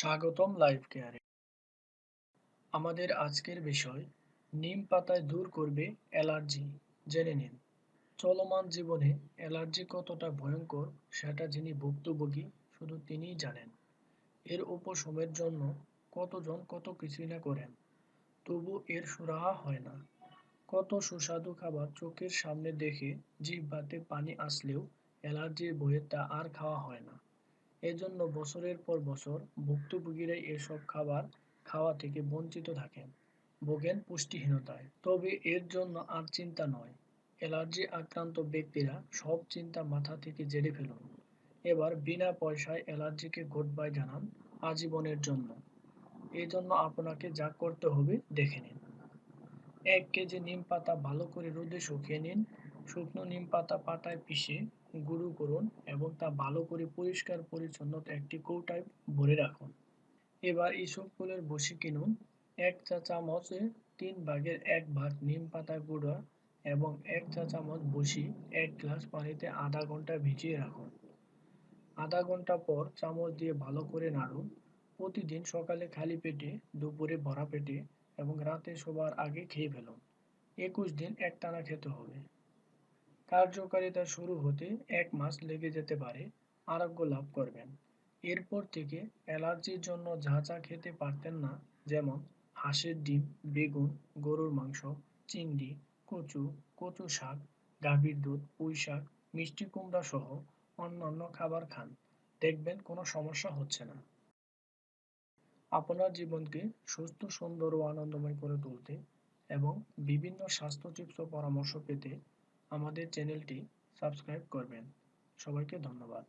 স্বাগতম লাইফ কেয়ারে আমাদের আজকের বিষয়, নিম পাতায় দূর করবে অ্যালার্জি, জেনে নিন। চলমান জীবনে অ্যালার্জি কতটা ভয়ঙ্কর, সেটা যিনি ভুক্তভোগী, শুধু তিনিই জানেন। এর উপশমের জন্য কতজন কত কিছুই না করেন, তবু এর সুরাহা হয় না। কত সুস্বাদু খাবার চোখের সামনে দেখে জিহ্বাতে পানি আসলেও অ্যালার্জির ভয়ে তা আর খাওয়া হয় না। এজন্য বছরের পর বছর ভুক্তভোগীরা এসব খাবার খাওয়া থেকে বঞ্চিত থাকেন, ভোগেন পুষ্টিহীনতায়। তবে এর জন্য আর চিন্তা নয়। অ্যালার্জি আক্রান্ত ব্যক্তিরা সব চিন্তা মাথা থেকে জেরে ফেলুন। এবার বিনা পয়সায় অ্যালার্জিকে বাই জানান আজীবনের জন্য। এই জন্য আপনাকে যা করতে হবে দেখে নিন। এক কেজি নিম পাতা ভালো করে রোদে শুকিয়ে নিন। শুকনো নিম পাতা পাতায় পিষে গুঁড়ো করুন এবং তা ভালো করে পরিষ্কার পরিচ্ছন্ন একটি কৌটায় ভরে রাখুন। এবার ইসব ফুলের বসি কিনুন। এক চা চামচে তিন ভাগের এক ভাগ নিম পাতা গুঁড়া এবং এক চা চামচ বসি এক গ্লাস পানিতে আধা ঘণ্টা ভিজিয়ে রাখুন। আধা ঘণ্টা পর চামচ দিয়ে ভালো করে নাড়ুন। প্রতিদিন সকালে খালি পেটে, দুপুরে ভরা পেটে এবং রাতে শোবার আগে খেয়ে ফেলুন। একুশ দিন একটানা খেতে হবে। কার্যকারিতা শুরু হতে এক মাস লেগে যেতে পারে, আরোগ্য লাভ করবেন। এরপর থেকে অ্যালার্জির জন্য যা যা খেতে পারতেন না, যেমন হাঁসের ডিম, বেগুন, গরুর মাংস, চিংড়ি, কচু কচু শাক, গাভীর দুধ, পুঁই শাক, মিষ্টি কুমড়া সহ অন্যান্য খাবার খান। দেখবেন কোনো সমস্যা হচ্ছে না। আপনার জীবনকে সুস্থ, সুন্দর ও আনন্দময় করে তুলতে এবং বিভিন্ন স্বাস্থ্য টিপস ও পরামর্শ পেতে আমাদের চ্যানেলটি সাবস্ক্রাইব করবেন। সবাইকে ধন্যবাদ।